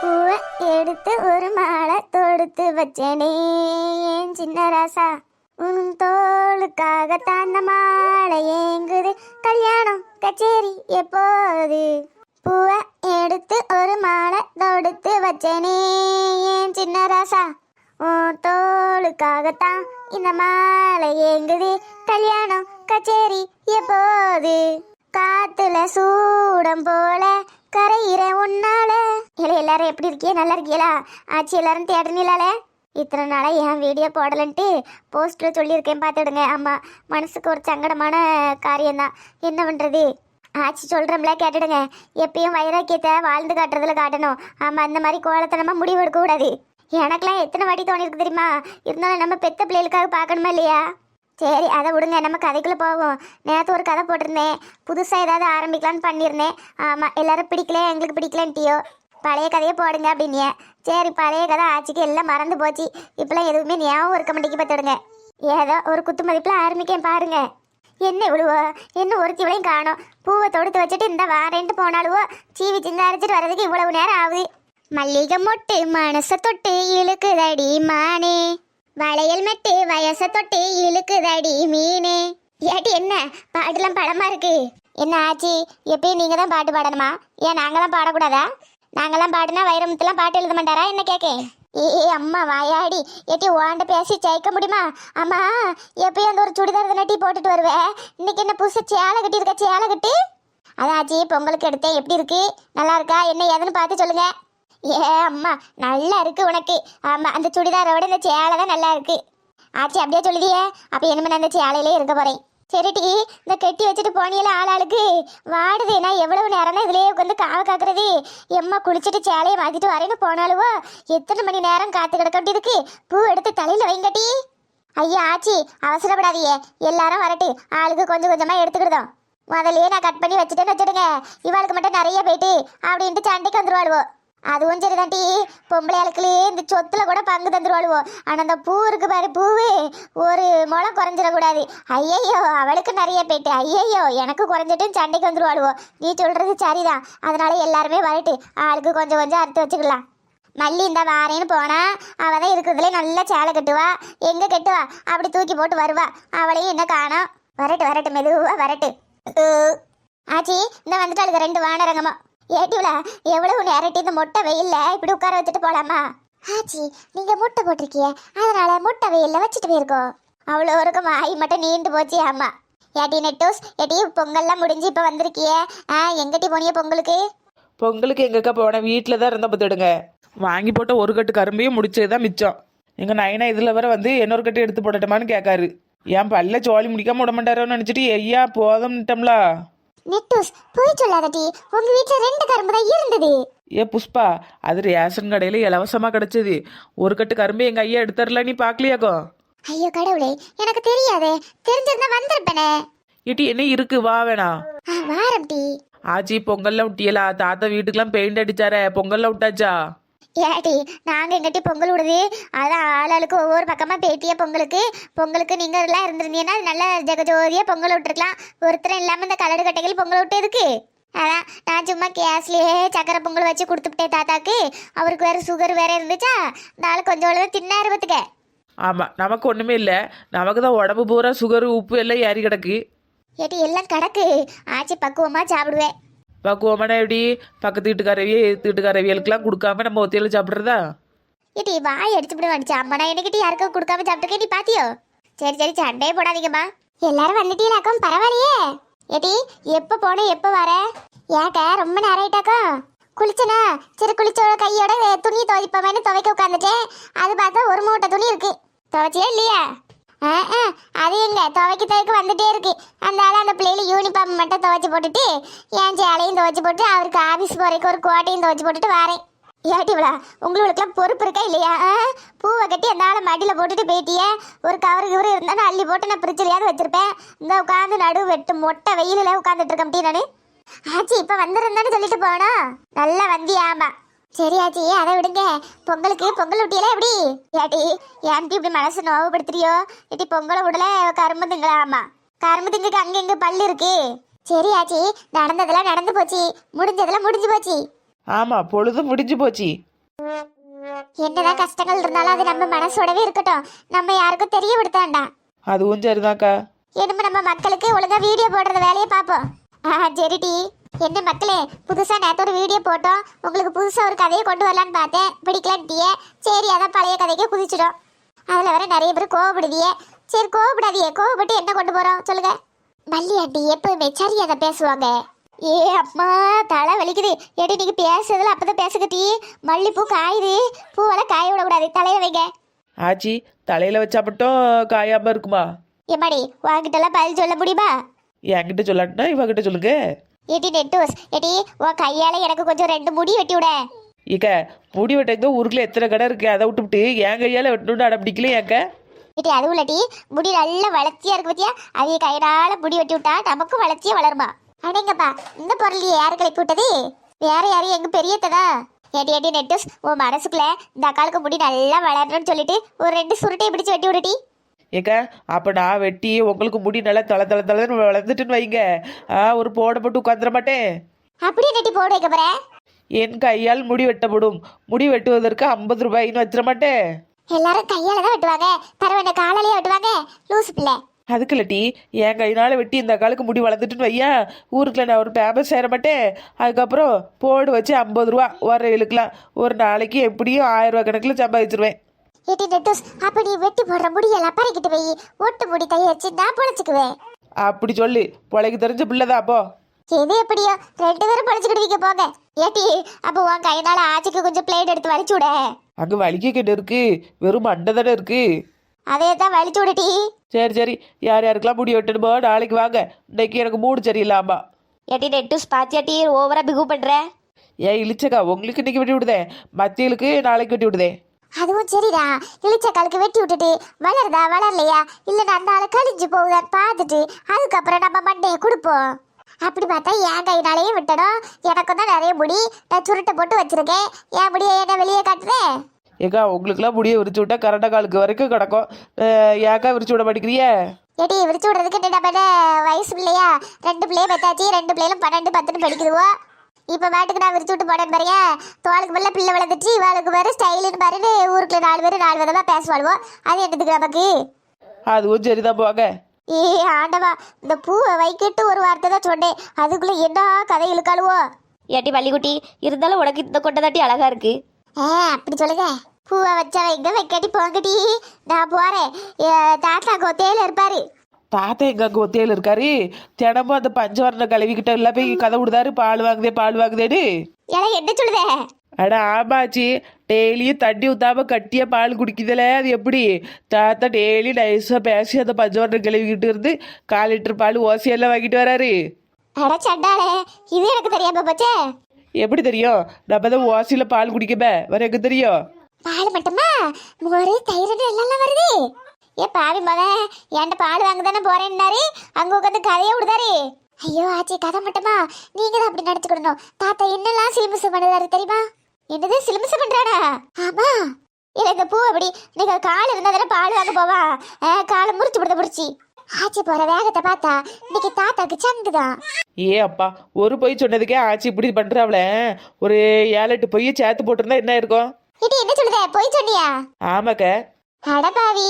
பூவை எடுத்து ஒரு மாலை தொடுத்து வச்சேனே என் சின்ன ராசா? உன் தோளுக்காக தாந்த மாலை ஏங்குது. கல்யாணம் கச்சேரி எப்போது? பூவை எடுத்து ஒரு மாலை தொடுத்து வச்சேனே என் சின்ன ராசா? உன் தோளுக்காகத்தான் இந்த மாலை ஏங்குது. கல்யாணம் கச்சேரி எப்போது? காத்துல சூடம் போல கரையிற உன்னால. இல்லை எல்லாரும் எப்படி இருக்கியே நல்லா இருக்கீங்களா? ஆச்சு எல்லாரும் தேடனிலால இத்தனை நாளாக என் வீடியோ போடலன்ட்டு போஸ்ட்டில் சொல்லியிருக்கேன் பார்த்துடுங்க. ஆமாம் மனசுக்கு ஒரு சங்கடமான காரியம்தான். என்ன பண்ணுறது ஆச்சி சொல்கிறோம்ல கேட்டுடுங்க. எப்பயும் வைராக்கியத்தை வாழ்ந்து காட்டுறதுல காட்டணும். ஆமாம் அந்த மாதிரி கோலத்தனமாக முடிவு எடுக்கக்கூடாது. எனக்கெல்லாம் எத்தனை வாட்டி தோணிருக்கு தெரியுமா? இருந்தாலும் நம்ம பெத்த பிள்ளைகளுக்காக பார்க்கணுமா இல்லையா? சரி அதை விடுங்க. நம்ம கதைக்குள்ளே போவோம். நேற்று ஒரு கதை போட்டிருந்தேன். புதுசாக ஏதாவது ஆரம்பிக்கலான்னு பண்ணியிருந்தேன். ஆமாம் எல்லாரும் பிடிக்கல எங்களுக்கு பிடிக்கலன்ட்டியோ? பழைய கதையை போடுங்க அப்படின்னே சரி பழைய கதை ஆச்சுக்கு எல்லாம் மறந்து போச்சு. இப்போலாம் எதுவுமே ஞாபகம் இருக்க மாட்டேங்கி பார்த்துடுங்க ஏதோ ஒரு குத்து மதிப்பில் ஆரம்பிக்கேன் பாருங்க. என்ன இவ்வளவோ என்ன ஒருத்தி காணும். பூவை தொடுத்து வச்சுட்டு இந்த வாரேன்ட்டு போனாலுவோ சீவி சிங்காரிச்சிட்டு வர்றதுக்கு இவ்வளவு நேரம் ஆகுது. மல்லிகை மொட்டு மனசை தொட்டு இழுக்குதடி மானே. வளையல் மெட்டு வயச தொட்டு இழுக்குதடி மீனே. ஏட்டி என்ன? பாட்டுலாம் படமா இருக்கு. என்ன ஆச்சு? எப்பயும் நீங்க தான் பாட்டு பாடணுமா? ஏன் நாங்களாம் பாடக்கூடாதா? நாங்களாம் பாடுனா வைரமுத்துலாம் பாட்டு எழுத மாட்டாரா? என்ன கேக்கேன் ஏ அம்மா வாயாடி. ஏட்டி ஓண்ட பேசி ஜெயிக்க முடியுமா? அம்மா எப்பயும் அந்த ஒரு சுடிதார் நட்டி போட்டுட்டு வருவேன் இன்னைக்கு என்ன புதுசு சேலை கட்டி இருக்க சேலை கட்டி? அதாச்சி பொங்கலுக்கு எடுத்தேன். எப்படி இருக்கு? நல்லா இருக்கா? என்ன ஏதுன்னு பார்த்து சொல்லுங்க. ஏ அம்மா நல்லா இருக்கு உனக்கு. ஆமா அந்த சுடிதாரை விட இந்த சேலை தான் நல்லா இருக்கு. ஆச்சி அப்படியே சொல்லுதியே. அப்ப இனிமே நான் அந்த சேலையிலே இருக்க போறேன். சரிடி இந்த கட்டி வச்சுட்டு போனியில ஆளாளுக்கு. வாடுது நான் எவ்வளவு நேரம் தான் இதுலயே உட்காந்து காவ காக்குறது. எம்மா குளிச்சுட்டு சேலையை மாத்திட்டு வரேன்னு போனாலுவோ எத்தனை மணி நேரம் காத்து கிடக்க வேண்டியதுக்கு பூ எடுத்து தலையில வைங்கட்டி ஐயா ஆச்சி அவசரப்படாதீங்க எல்லாரும் வரட்டு. ஆளுக்கு கொஞ்சம் கொஞ்சமா எடுத்துக்கிடுதோம். முதல்லயே நான் கட் பண்ணி வச்சுட்டேன்னு வச்சுடுங்க. இவாளுக்கு மட்டும் நிறைய போயிட்டு அப்படின்ட்டு சண்டைக்கு வந்துருவாளுவோ. அதுவும் சரிதான்டி. பொம்பளை ஆளுக்குள்ளே இந்த சொத்துல கூட பங்கு தந்துருவாளுவோ. ஆனா அந்த பூ இருக்கு பாரு பூவு. ஒரு முளை குறைஞ்சிடக்கூடாது. ஐயையோ அவளுக்கு நிறைய போயிட்டு ஐயையோ எனக்கு குறைஞ்சிட்டு சண்டைக்கு வந்துருவாளுவோ. நீ சொல்றது சரிதான். அதனால எல்லாருமே வரட்டு. ஆளுக்கு கொஞ்சம் கொஞ்சம் அறுத்து வச்சுக்கலாம். மல்லி இந்த வாரேன்னு போனா அவ தான் இருக்கிறதுல நல்ல சேலை கட்டுவா. எங்க கட்டுவா? அப்படி தூக்கி போட்டு வருவா. அவளையும் என்ன காணும்? வரட்டு வரட்டு மெதுவா வரட்டு. உ. ஆச்சி இந்த வந்துட்டு வந்துட்டாளுங்க. ரெண்டு வானரங்கமா. ஏட்டிவில எவ்வளவு நேரட்டி இந்த மொட்டை வெயில்ல இப்படி உட்கார வச்சுட்டு போலாமா? ஆச்சி நீங்க முட்டை போட்டிருக்கிய அதனால முட்டை வெயில்ல வச்சுட்டு போயிருக்கோம் அவ்வளோ இருக்கும் ஆய் மட்டும் நீண்டு போச்சு ஆமா. ஏட்டி நெட்டோஸ் ஏட்டி பொங்கல்லாம் முடிஞ்சு இப்போ வந்திருக்கிய. ஆ எங்கட்டி போனிய பொங்கலுக்கு? பொங்கலுக்கு எங்கக்கா போனேன் வீட்டில் தான் இருந்த பார்த்துடுங்க. வாங்கி போட்ட ஒரு கட்டு கரும்பையும் முடிச்சது தான் மிச்சம். எங்கள் நைனா இதில் வர வந்து இன்னொரு கட்டு எடுத்து போடட்டுமான்னு கேட்காரு. என் பல்ல சோழி முடிக்காம விட மாட்டாரோன்னு நினச்சிட்டு ஐயா போதும்ட்டம்லா நெட்டோஸ் போய் சொல்லாதட்டி உங்க வீட்டுல ரெண்டு கரும்பு தான் இருந்தது. ஏ புஷ்பா அது ரேஷன் கடையில் இலவசமாக கிடச்சிது. ஒரு கட்டு கரும்பு எங்கள் ஐயா எடுத்துரல நீ பார்க்கலையாக்கோ ஐயோ கடவுளே எனக்கு தெரியாதே. தெரிஞ்சிருந்தா வந்திருப்பேனே. இட்டி என்ன இருக்கு? வா வேணா. வாரம் டி ஆச்சி பொங்கல்ல விட்டியலா தாத்தா வீட்டுக்கெல்லாம் பெயிண்ட் அடிச்சாரே பொங்கல்ல விட்டாச்சா ஏடி நாங்க எங்கிட்ட பொங்கல் விடுது. அதான் ஆளாளுக்கு ஒவ்வொரு பக்கமா பேத்திய பொங்கலுக்கு. பொங்கலுக்கு நீங்க எல்லாம் இருந்திருந்தீங்கன்னா நல்ல ஜெகஜோதியா பொங்கல் விட்டுருக்கலாம். ஒருத்தரும் இல்லாம இந்த கலடு கட்டைகள் பொங்கல் விட்டு எதுக்கு? அதான் நான் சும்மா கேஸ்லயே சக்கரை பொங்கல் வச்சு கொடுத்துட்டேன் தாத்தாக்கு. அவருக்கு வேற சுகர் வேற இருந்துச்சா? நாள் கொஞ்சம் அவ்வளவு தின்னாரு பத்துக்க. ஆமாம் நமக்கு ஒன்றுமே இல்லை. நமக்கு தான் உடம்பு பூரா சுகர் உப்பு எல்லாம் ஏறி கிடக்கு. ஏடி எல்லாம் கிடக்கு. ஆச்சி பக்குவமா சாப்பிடுவேன். பக்குவமான எப்படி? பக்கத்து வீட்டுக்காரவியே எதிர்த்து வீட்டுக்காரவியலுக்குலாம் கொடுக்காம நம்ம ஒத்தையில சாப்பிட்றதா? ஏடி வாய் அடிச்சு விட வந்துச்சு. அம்மா நான் யாருக்கும் கொடுக்காம சாப்பிட்டுருக்கேன் நீ பாத்தியோ? சரி சரி சண்டையே போடாதீங்கம்மா. எல்லாரும் வந்துட்டீங்களாக்கும்? பரவாயில்லையே. ஏட்டி எப்போ போன எப்போ வர? ஏட்ட ரொம்ப நேரம் ஆயிட்டாக்கும் குளிச்சனா? சரி குளிச்சோட கையோட வே- துணி துவைப்பவன்னு துவைக்க உட்காந்துட்டேன் அது பார்த்தா ஒரு மூட்டை துணி இருக்கு. துவைச்சியா இல்லையா? அது இல்லை. துவைக்க துவைக்க வந்துட்டே இருக்கு. அந்த ஆள் அந்த பிள்ளைல யூனிஃபார்ம் மட்டும் துவைச்சி போட்டுட்டு என் சேலையும் துவைச்சி போட்டு அவருக்கு ஆஃபீஸ் போகிறக்கு ஒரு கோட்டையும் துவைச்சி போட்டுட்டு வரேன். ஏட்டி விழா உங்களுக்குலாம் பொறுப்பு இருக்கா இல்லையா? ஆ? பூவை கட்டி அந்த ஆளை மடியில் போட்டுட்டு போயிட்டியே. ஒரு கவரு கவரு இருந்தாலும் அள்ளி போட்டு நான் பிரிச்சலையாவது வச்சுருப்பேன். இந்த உட்காந்து நடு வெட்டு மொட்டை வெயிலில் உட்காந்துட்டு இருக்கேன் டீ ஆச்சி இப்போ வந்துருந்தேன்னு சொல்லிட்டு போனா. நல்லா வந்தியாமா. சரி ஆச்சி அதை விடுங்க. பொங்கலுக்கு பொங்கல் விட்டியல எப்படி? ஏட்டி ஏன்டி இப்படி மனசு நோவுபடுத்துறியோ? ஏட்டி பொங்கலை விடல கரும்பு திங்களா ஆமா கரும்பு திங்குக்கு அங்க இங்க பல்லு இருக்கு. சரி ஆச்சி நடந்ததெல்லாம் நடந்து போச்சு. முடிஞ்சதெல்லாம் முடிஞ்சு போச்சு. ஆமாம் பொழுது முடிஞ்சு போச்சு. என்னதான் கஷ்டங்கள் இருந்தாலும் அது நம்ம மனசோடவே இருக்கட்டும். நம்ம யாருக்கும் தெரிய விடுத்தாண்டா அதுவும் சரிதான்க்கா. இனிமே நம்ம மக்களுக்கு ஒழுங்கா வீடியோ போடுறது வேலையை பார்ப்போம். ஆ சரிடி என்ன மக்களே புதுசா நேத்து ஒரு வீடியோ போட்டோம். உங்களுக்கு புதுசா ஒரு கதையை கொண்டு வரலான்னு பார்த்தேன். பிடிக்கலன்ட்டியே. சரி அதான் பழைய கதைக்கே குதிச்சிடும் அதுல வர நிறைய பேர் கோவப்படுதியே. சரி கோவப்படாதியே. கோவப்பட்டு என்ன கொண்டு போறோம்? சொல்லுங்க. மல்லி ஆண்டி எப்பவுமே சரி அதை பேசுவாங்க. ஏ அம்மா தலை வலிக்குது. எடி நீங்க பேசுறதுல அப்பதான் பேசுகட்டி. மல்லிப்பூ காயுது. பூவெல்லாம் காய விடக்கூடாது. தலையில வைங்க. ஆச்சி தலையில வச்சா மட்டும் காயாம இருக்குமா? எம்மாடி வாங்கிட்டெல்லாம் பதில் சொல்ல முடியுமா? என்கிட்ட சொல்லாட்டினா இவகிட்ட சொல்லுங்க. ஏடி நெட்டூஸ் ஏடி உன் கையால எனக்கு கொஞ்சம் ரெண்டு முடி வெட்டி விட. இக்க முடி வெட்டங்க ஊருக்குள்ள எத்தனை கடை இருக்கு? அதை விட்டுவிட்டு என் கையால வெட்டணும்னு அடம் பிடிக்கல ஏக்க? ஏடி அதுவும் இல்லடி முடி நல்லா வளர்ச்சியா இருக்கு பத்தியா? அதைய கையால முடி வெட்டி விட்டா நமக்கும் வளர்ச்சியா வளருமா? அடேங்கப்பா இந்த பொருள் யாரு கிளப்பி விட்டது வேற யாரும் எங்க பெரியத்ததா ஏடி ஏடி நெட்டூஸ் உன் மனசுக்குள்ள இந்த அக்காளுக்கு முடி நல்லா வளரணும்னு சொல்லிட்டு ஒரு ரெண்டு சுருட்டையை பிடிச்சு வெட்டி விடுடி ஏக்க அப்ப நான் வெட்டி உங்களுக்கு முடி நல்லா தலை தலை தலைன்னு வளர்ந்துட்டுன்னு வைங்க. ஆ ஒரு போட போட்டு உட்காந்துட மாட்டேன். அப்படியே நெட்டி போட வைக்க போறேன் என் கையால் முடி வெட்டப்படும். முடி வெட்டுவதற்கு ஐம்பது ரூபாயின்னு வச்சிட மாட்டேன். எல்லாரும் கையால தான் வெட்டுவாங்க. பரவாயில்ல காலாலேயே வெட்டுவாங்க. லூசு பிள்ளை. அதுக்கு இல்லட்டி என் கையினால வெட்டி இந்த காலுக்கு முடி வளர்ந்துட்டுன்னு வையா. ஊருக்குள்ள நான் ஒரு ஃபேமஸ் சேர மாட்டேன். அதுக்கப்புறம் போடு வச்சு ஐம்பது ரூபா வர இழுக்கலாம். ஒரு நாளைக்கு எப்படியும் ஆயிரம் ரூபா கணக்கில் சம்பாதிச்சிருவேன். ஏடி நெட்டூஸ் அப்ப நீ வெட்டி போடுற முடியெல்லாம் பறக்கிட்டு போய் ஒட்டு முடி தையச்சு நான் பொழைச்சுக்குவேன். அப்படி சொல்லு பொழைக்கு தெரிஞ்ச பிள்ளைதான் அப்போ. எது எப்படியோ ரெண்டு பேரும் பொழைச்சுக்கிடுவீங்க போங்க. ஏட்டி அப்ப உன் கையினால ஆச்சிக்கு கொஞ்சம் பிளேட் எடுத்து வலிச்சு விட. அங்கே வலிக்க கிட்ட இருக்கு வெறும் மண்டை தானே இருக்கு. அதே தான் வலிச்சு விடுட்டி சரி சரி யார் யாருக்கெல்லாம் முடி வெட்டணுமோ நாளைக்கு வாங்க. இன்னைக்கு எனக்கு மூடு சரியில்லாமா. ஏட்டி நெட்டூஸ் பாத்தியாட்டி ஓவரா பிகு பண்ற? ஏன் இழிச்சக்கா உங்களுக்கு இன்னைக்கு வெட்டி விடுதேன். மத்தியலுக்கு நாளைக்கு வெட்டி விடுதேன். அதுவும் சரிடா. இழிச்ச காலுக்கு வெட்டி விட்டுட்டு வளருதா வளரலையா? இல்ல அந்த ஆளை கழிஞ்சு போகுதான்னு பார்த்துட்டு அதுக்கப்புறம் நம்ம மண்டையை கொடுப்போம். அப்படி பார்த்தா என் கையினாலேயே விட்டணும். எனக்கும் தான் நிறைய முடி. நான் சுருட்டை போட்டு வச்சிருக்கேன். என் முடியை என்ன வெளியே காட்டுறேன் ஏக்கா உங்களுக்குலாம் முடியை விரிச்சு விட்டா கரெக்டாக காலுக்கு வரைக்கும் கிடக்கும். ஏக்கா விரிச்சு விட மாட்டேங்கிறிய? ஏடி விரிச்சு விடுறதுக்கு என்ன நம்ம வயசு பிள்ளையா? ரெண்டு பிள்ளைய பெத்தாச்சு. ரெண்டு பிள்ளைகளும் பன்னெண்டு பத்துன்னு படிக்குதுவோ. இப்போ பாட்டுக்கு நான் விரிச்சு விட்டு போனேன்னு பாருங்க. தோளுக்கு மேல பிள்ளை வளர்ந்துச்சு இவாளுக்கு வேறு ஸ்டைலுன்னு பாருன்னு ஊருக்குள்ள நாலு பேர் நாலு விதமாக பேசுவாளுவோ. அது என்னதுக்கு நமக்கு? அதுவும் சரிதான் போங்க ஏ ஆண்டவா இந்த பூவை வைக்கிட்டு ஒரு வார்த்தை தான் சொன்னேன். அதுக்குள்ள என்ன கதை இழுக்காளுவோ? ஏட்டி வள்ளிக்குட்டி இருந்தாலும் உனக்கு இந்த கொட்டை தாட்டி அழகா இருக்கு. ஏ அப்படி சொல்லுங்க. பூவை வச்சா வைங்க வைக்காட்டி போங்கடி நான் போறேன். ஏ, தாத்தா கொத்தையில இருப்பாரு. தாத்தா எங்க அங்கே ஒத்தையில் இருக்காரு. தினமும் அந்த பஞ்சவரண கழுவிக்கிட்ட எல்லாம் போய் கதை விடுதாரு. பால் வாங்குதே பால் வாங்குதேன்னு. என்ன சொல்லுதே? அட ஆமாச்சி. டெய்லியும் தண்ணி ஊத்தாம கட்டியா பால் குடிக்குதுல அது எப்படி? தாத்தா டெய்லி நைஸாக பேசி அந்த பஞ்சவரணம் கழுவிக்கிட்டு இருந்து கால் லிட்டர் பால் ஓசியெல்லாம் வாங்கிட்டு வராரு. அட சண்டாளே இது எனக்கு தெரியாம போச்சே. எப்படி தெரியும்? நம்ம தான் ஓசியில் பால் குடிக்கமே. வேற எங்க தெரியும்? பால் மட்டுமா? மோரு தயிர் எல்லாம் வருது. ஏ பாவி மகன் என்கிட்ட பால் வாங்க தானே போறேன்னாரு? அங்க உட்காந்து கதையை விடுதாரு? ஐயோ ஆச்சி கதை மட்டுமா? நீங்க தான் அப்படி நடிச்சுக்கிடணும் தாத்தா என்னெல்லாம் சிலுமிசு பண்ணுறாரு தெரியுமா? என்னது சிலுமிசு பண்றானா ஆமா. இந்த பூ அப்படி நீங்க கால் இருந்தா தானே பால் வாங்க போவா? காலை முறிச்சு விடுத முறிச்சு. ஆச்சி போற வேகத்தை பார்த்தா இன்னைக்கு தாத்தாக்கு சங்குதான் ஏ அப்பா ஒரு பொய் சொன்னதுக்கே ஆச்சி இப்படி பண்றாவல ஒரு ஏழு எட்டு பொய்யை சேர்த்து போட்டிருந்தா என்ன இருக்கும்? இது என்ன சொல்லுதே? போய் சொன்னியா? ஆமாக்க. அட பாவி.